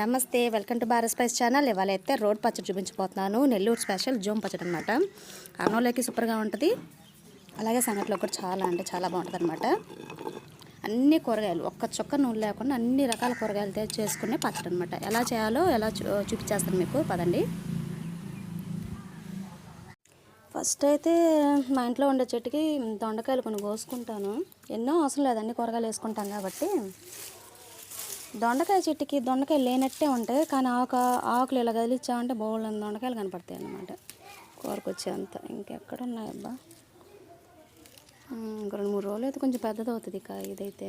నమస్తే welcome to Bharat spice channel. ఇవాళైతే రోడ్ పచ్చడి చూపించిపోతున్నాను నెల్లూరు స్పెషల్ జోమ్ పచ్చడి అనమాట అన్నంలోకి సూపర్గా ఉంటుంది. అలాగే సంగట్లో కూడా చాలా అంటే చాలా బాగుంటుంది అనమాట అన్ని కూరగాయలు ఒక్క చొక్క నూనె లేకుండా అన్ని రకాల కూరగాయలు చేసుకునే పచ్చడి అనమాట ఎలా చేయాలో ఎలా చూ చూపించేస్తాను మీకు. పదండి. ఫస్ట్ అయితే మా ఇంట్లో ఉండే చెట్టుకి దొండకాయలు కొన్ని కోసుకుంటాను. ఎన్నో అవసరం లేదు అన్ని కూరగాయలు వేసుకుంటాం కాబట్టి. దొండకాయ చెట్టుకి దొండకాయలు లేనట్టే ఉంటాయి కానీ ఆకు ఆకులు ఇలా కదిలిచ్చామంటే బౌళ్ళని దొండకాయలు కనపడతాయి అన్నమాట. కూరకు ఇంకెక్కడ ఉన్నాయబ్బా ఇంక రెండు మూడు రోజులు అయితే కొంచెం పెద్దది అవుతుంది ఇక ఇదైతే.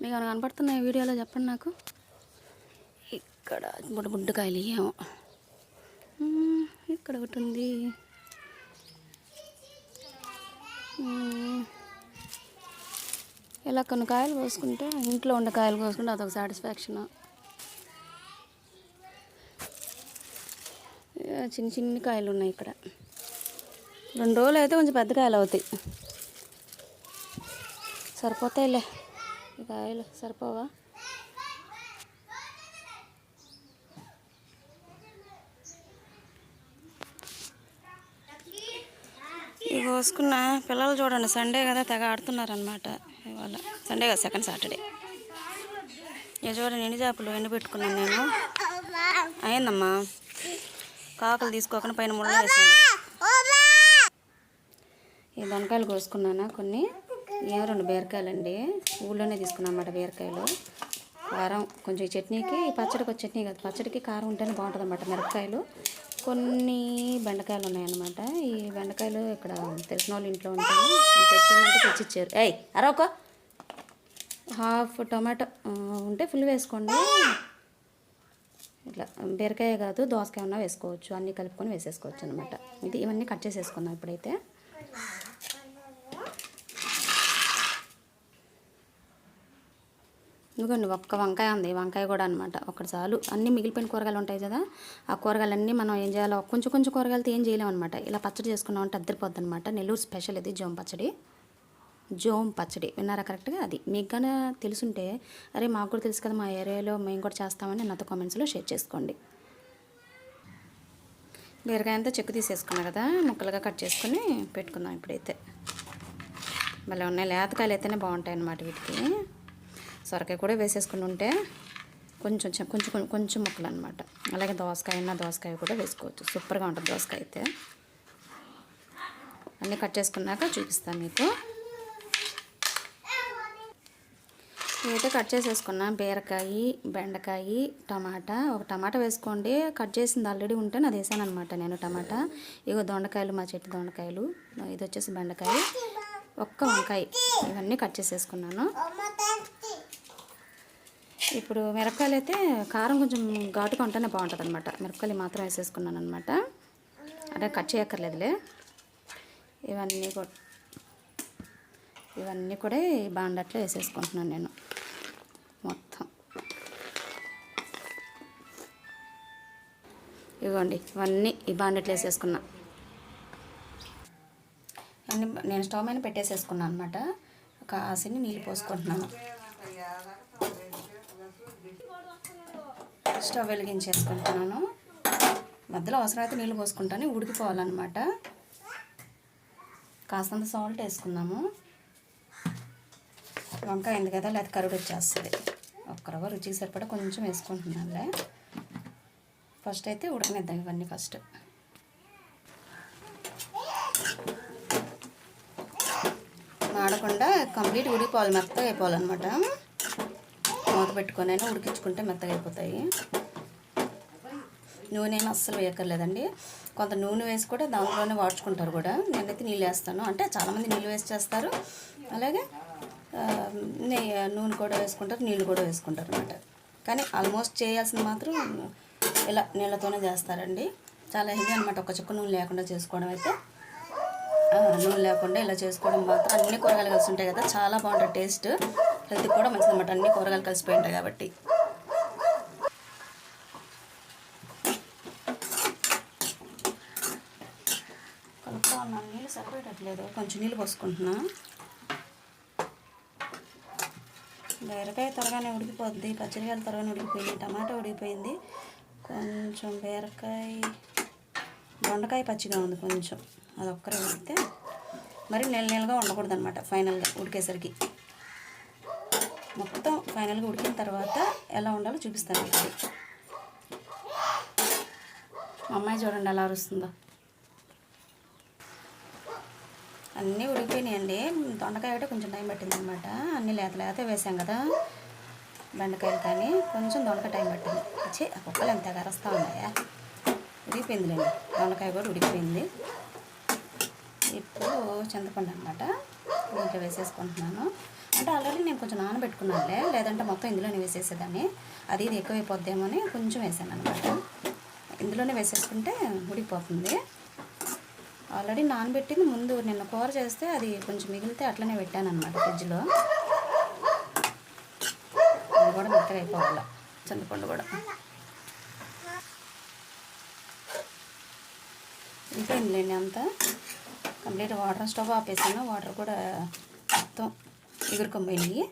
మీకు ఏమైనా కనపడుతున్నాయి వీడియోలో చెప్పండి నాకు? ఇక్కడ బుడ్డ బుడ్డకాయలు ఏమో. ఇక్కడ ఒకటి ఉంది. ఇలా కొన్ని కాయలు కోసుకుంటే ఇంట్లో ఉండే కాయలు కోసుకుంటే అదొక సాటిస్ఫాక్షన్. చిన్న చిన్ని కాయలు ఉన్నాయి ఇక్కడ. రెండు రోజులు అయితే కొంచెం పెద్ద కాయలు అవుతాయి. సరిపోతాయిలే. కాయలు సరిపోవా? కోసుకున్న పిల్లలు చూడండి సండే కదా తెగ ఆడుతున్నారనమాట ఇవాళ సండే కదా సెకండ్ సాటర్డే ఇక చూడండి ఎండి చేపలు ఎండి పెట్టుకున్నాను నేను. అయిందమ్మా. కాకులు తీసుకోకుండా పైన ముళ్ళ వేసాను. ఈ దొండకాయలు కోసుకున్నాను కొన్ని? ఏ రెండు బీరకాయలండి? ఊళ్ళోనే తీసుకున్నాను అన్నమాట బీరకాయలు. కారం కొంచెం ఈ చట్నీకి ఈ పచ్చడికి ఒక చట్నీ కదా. పచ్చడికి కారం ఉంటేనే బాగుంటుంది అన్నమాట మిరపకాయలు. కొన్ని బెండకాయలు ఉన్నాయన్నమాట. ఈ బెండకాయలు ఇక్కడ తెలిసిన వాళ్ళ ఇంట్లో ఉంటాను తెచ్చిమంటే తెచ్చిచ్చారు. ఏయ్ అరొక హాఫ్ టొమాటో ఉంటే ఫుల్ వేసుకోండి. ఇట్లా బీరకాయ కాదు దోసకాయ ఉన్నా వేసుకోవచ్చు. అన్నీ కలుపుకొని వేసేసుకోవచ్చు అనమాట ఇది ఇవన్నీ కట్ చేసేసుకుందాం ఇప్పుడైతే. ఇదిగోండి ఒక్క వంకాయ ఉంది వంకాయ కూడా అనమాట ఒకటి చాలు. అన్ని మిగిలిపోయిన కూరగాయలు ఉంటాయి కదా ఆ కూరగాయలన్నీ మనం ఏం చేయాలో కొంచెం కొంచెం కూరగాయలతో ఏం చేయలేం అనమాట ఇలా పచ్చడి చేసుకున్నామంటే అద్దరిపోద్ది అనమాట నెల్లూరు స్పెషల్ ఇది జోమ్ పచ్చడి. జోమ్ పచ్చడి. విన్నారా కరెక్ట్గా? అది మీకు కానీ తెలుసుంటే అరే మాకు కూడా తెలుసు కదా మా ఏరియాలో మేము కూడా చేస్తామని నాతో కామెంట్స్లో షేర్ చేసుకోండి. బీరకాయ అంతా చెక్కు తీసేసుకున్నా కదా ముక్కలుగా కట్ చేసుకుని పెట్టుకుందాం ఇప్పుడైతే. మళ్ళీ ఉన్నాయి. లేతకాయలు అయితేనే బాగుంటాయి అన్నమాట వీటికి. సొరకాయ కూడా వేసేసుకుని ఉంటే కొంచెం కొంచెం కొంచెం కొంచెం ముక్కలు అనమాట అలాగే దోసకాయ అయినా దోసకాయ కూడా వేసుకోవచ్చు. సూపర్గా ఉంటుంది దోసకాయ అయితే. అన్నీ కట్ చేసుకున్నాక చూపిస్తాను మీకు. నేనైతే కట్ చేసేసుకున్నా బీరకాయ బెండకాయ టమాటా. ఒక టమాటా వేసుకోండి. కట్ చేసింది ఆల్రెడీ ఉంటే నాది వేసాను అనమాట నేను టమాటా ఇగో దొండకాయలు మా చెట్టు దొండకాయలు. ఇది వచ్చేసి బెండకాయ. ఒక్క వంకాయ. ఇవన్నీ కట్ చేసేసుకున్నాను. ఇప్పుడు మిరపకాయలు అయితే కారం కొంచెం ఘాటుగా ఉంటేనే బాగుంటుంది అనమాట మిరపకాయలు మాత్రం వేసేసుకున్నాను అనమాట అంటే కట్ చేయక్కర్లేదులే. ఇవన్నీ కూడా ఇవన్నీ కూడా ఈ బాండట్లో వేసేసుకుంటున్నాను నేను. మొత్తం. ఇవ్వండి ఇవన్నీ ఈ బాండట్లో వేసేసుకున్నా. నేను స్టవ్ మీద పెట్టేసేసుకున్నాను అనమాట కాసిని నీళ్ళు పోసుకుంటున్నాను. స్టవ్ వెలిగించేసుకుంటున్నాను. మధ్యలో అవసరమైతే నీళ్ళు పోసుకుంటాను ఉడికిపోవాలన్నమాట. కాస్తంత సాల్ట్ వేసుకున్నాము వంకాయ అయింది కదా లేకపోతే కరుడు వచ్చేస్తుంది ఒక్కరవ రుచికి సరిపడా కొంచెం వేసుకుంటున్నానులే. ఫస్ట్ అయితే ఉడకనిద్దాం ఇవన్నీ ఫస్ట్. మాడకుండా కంప్లీట్ ఉడికిపోవాలి మెత్తగా అయిపోవాలన్నమాట. మూత పెట్టుకొని అయినా ఉడికించుకుంటే మెత్తగా అయిపోతాయి నూనె ఏమి అస్సలు వేయక్కర్లేదండి. కొంత నూనె వేసి కూడా దాంట్లోనే వాడుచుకుంటారు కూడా. నేనైతే నీళ్ళు వేస్తాను. అంటే చాలామంది నీళ్ళు వేసి చేస్తారు. అలాగే నెయ్యి నూనె కూడా వేసుకుంటారు నీళ్ళు కూడా వేసుకుంటారు అనమాట కానీ ఆల్మోస్ట్ చేయాల్సింది మాత్రం ఇలా నీళ్ళతోనే చేస్తారండి. చాలా హెల్దీ అనమాట ఒక చుక్క నూనె లేకుండా చేసుకోవడం అయితే. నూనె లేకుండా ఇలా చేసుకోవడం మాత్రం అన్ని కూరగాయలు కలిసి ఉంటాయి కదా. చాలా బాగుంటుంది టేస్ట్. హెల్త్కి కూడా మంచిది అనమాట అన్ని కూరగాయలు కలిసిపోయి ఉంటాయి కాబట్టి. కలుపుతా ఉన్నాను నీళ్ళు సరిపోయేటట్లేదు. కొంచెం నీళ్ళు పోసుకుంటున్నా. బీరకాయ త్వరగానే ఉడికిపోద్ది. పచ్చడికాయలు త్వరగానే ఉడికిపోయింది టమాటా ఉడికిపోయింది. కొంచెం బీరకాయ దొండకాయ పచ్చిగా ఉంది కొంచెం. అది ఒక్కరే ఉడికితే మరి నెల నెలగా ఉండకూడదు అనమాట ఫైనల్గా ఉడికేసరికి. మొత్తం ఫైనల్గా ఉడికిన తర్వాత ఎలా ఉండాలో చూపిస్తాను మీకు. మా అమ్మాయి చూడండి ఎలా అరుస్తుందో. అన్నీ ఉడికిపోయినాయండి. దొండకాయ ఒకటి కొంచెం టైం పట్టింది అనమాట అన్నీ లేత లేత వేసాం కదా. బెండకాయలు కానీ కొంచెం దొండకాయ టైం పట్టింది. వచ్చి ఆ కుక్కలు ఎంత కరస్తా ఉన్నాయా? ఉడికిపోయిందిలేండి. దొండకాయ కూడా ఉడికిపోయింది. ఇప్పుడు చింతపండు అనమాట దీంట్లో వేసేసుకుంటున్నాను. అంటే ఆల్రెడీ నేను కొంచెం నానబెట్టుకున్నానులే లేదంటే మొత్తం ఇందులోనే వేసేసేదాన్ని. అది ఇది ఎక్కువైపోద్దేమో అని కొంచెం వేసాను అనమాట ఇందులోనే వేసేసుకుంటే ఉడికిపోతుంది ఆల్రెడీ నానబెట్టింది ముందు నిన్న కూర చేస్తే అది కొంచెం మిగిలితే అట్లనే పెట్టాను అనమాట ఫ్రిడ్జ్లో. అది కూడా మెత్తగా అయిపోవాలి చింతపండు కూడా. అయిపోయిందిలేండి అంతా. కంప్లీట్ వాటర్ స్టవ్ ఆపేసాను వాటర్ కూడా మొత్తం ఎగురుకొనిపోయినాయి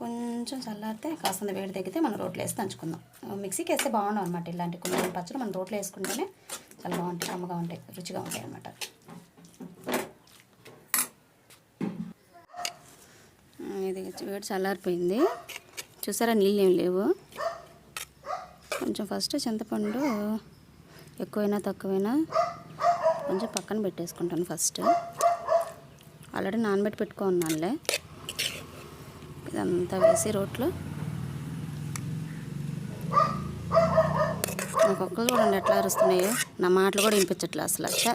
కొంచెం చల్లారితే కాస్తంత వేడి తగ్గితే మనం రోట్లో వేసి దంచుకుందాం. మిక్సీకి వేస్తే బాగుండవు అనమాట ఇలాంటి కొన్ని పచ్చడి మనం రోట్లో వేసుకుంటేనే చాలా బాగుంటాయి కమ్మగా ఉంటాయి రుచిగా ఉంటాయి అనమాట ఇది వేడి చల్లారిపోయింది. చూసారా నీళ్ళు ఏం లేవు? కొంచెం ఫస్ట్ చింతపండు ఎక్కువైనా తక్కువైనా కొంచెం పక్కన పెట్టేసుకుంటాను ఫస్ట్. ఆల్రెడీ నానబెట్టి పెట్టుకో ఉన్నానులే ఇదంతా వేసి రోట్లో నా కుక్కలు చూడండి ఎట్లా అరుస్తున్నాయో. నా మాటలు కూడా వినిపించట్లే అసలు ఛ.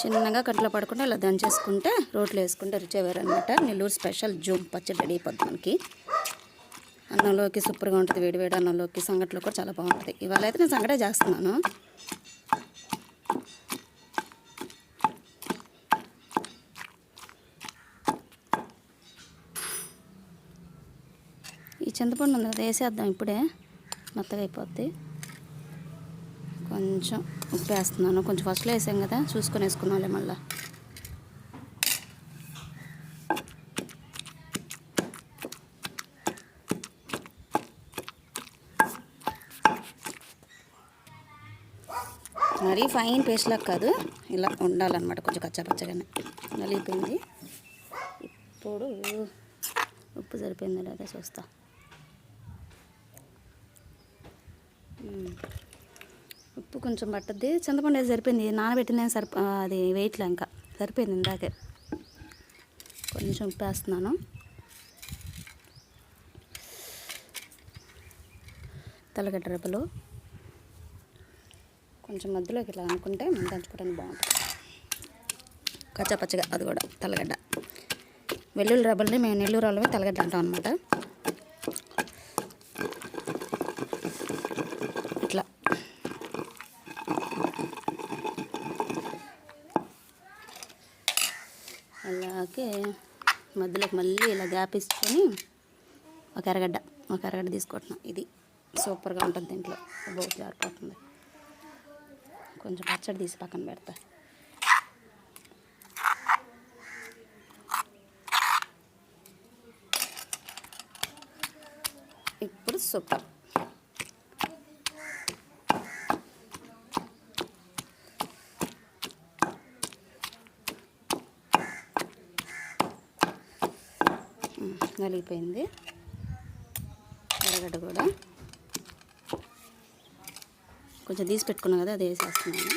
చిన్నగా కట్లో పడకుండా ఇలా దంచేసుకుంటే రోట్లో వేసుకుంటే రుచి అనమాట నెల్లూరు స్పెషల్ జూమ్ పచ్చడి రెడీ అయిపోద్ది మనకి. అన్నంలోకి సూపర్గా ఉంటుంది వేడి వేడి అన్నంలోకి. సంగట్లో కూడా చాలా బాగుంటుంది ఇవాళ అయితే నేను సంగటే చేస్తున్నాను. ఈ చింతపండు ఉంది కదా వేసేద్దాం ఇప్పుడే. మెత్తగా అయిపోద్ది. కొంచెం ఉప్పు వేస్తున్నాను. కొంచెం ఫస్ట్లో వేసాం కదా చూసుకొని వేసుకున్నాలే మళ్ళీ. మరీ ఫైన్ పేస్ట్ లాగా కాదు ఇలా ఉండాలన్నమాట కొంచెం కచ్చాపచ్చగానే నలిగిపోయింది. ఇప్పుడు ఉప్పు సరిపోయిందో లేదా చూస్తా. ఉప్పు కొంచెం పట్టద్ది. చింతపండు అది సరిపోయింది. నానబెట్టిన సరిప అది వెయిట్లో ఇంకా. సరిపోయింది ఇందాకే. కొంచెం ఉప్పు వేస్తున్నాను. తెల్లగడ్డ రెబ్బలు. కొంచెం మధ్యలోకి ఇట్లా అనుకుంటే మనం దంచుకోవడానికి బాగుంటుంది. కచ్చా పచ్చగా అది కూడా తలగడ్డ వెల్లుల్లి రబ్బల్ని మేము నెల్లూరు వాళ్ళమే తలగడ్డ అంటాం అనమాట ఇట్లా. అలాగే మధ్యలోకి మళ్ళీ ఇలా గ్యాప్ ఇచ్చుకొని ఒక ఎరగడ్డ ఒక ఎరగడ్డ తీసుకుంటున్నాం. ఇది సూపర్గా ఉంటుంది దీంట్లో. బోట్ జారిపోతుంది. కొంచెం పచ్చడి తీసి పక్కన పెడతా. ఇప్పుడు సూపర్. నలిగిపోయింది. ఎరగడ్డ కూడా. కొంచెం తీసి పెట్టుకున్నాం కదా అది వేసేస్తున్నాను.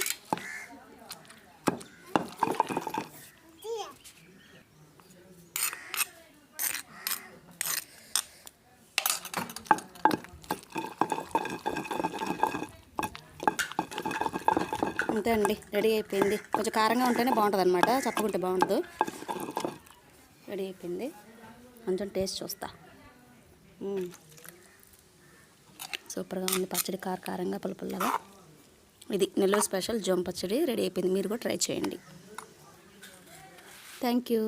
అంతే అండి రెడీ అయిపోయింది. కొంచెం కారంగా ఉంటేనే బాగుంటుంది అనమాట చప్పకుంటే బాగుండదు. రెడీ అయిపోయింది. కొంచెం టేస్ట్ చూస్తా. సూపర్గా ఉంది. పచ్చడి కార కారంగా ఇది నెల్లూరు స్పెషల్ జోమ్ పచ్చడి రెడీ అయిపోయింది. మీరు కూడా ట్రై చేయండి. Thank you.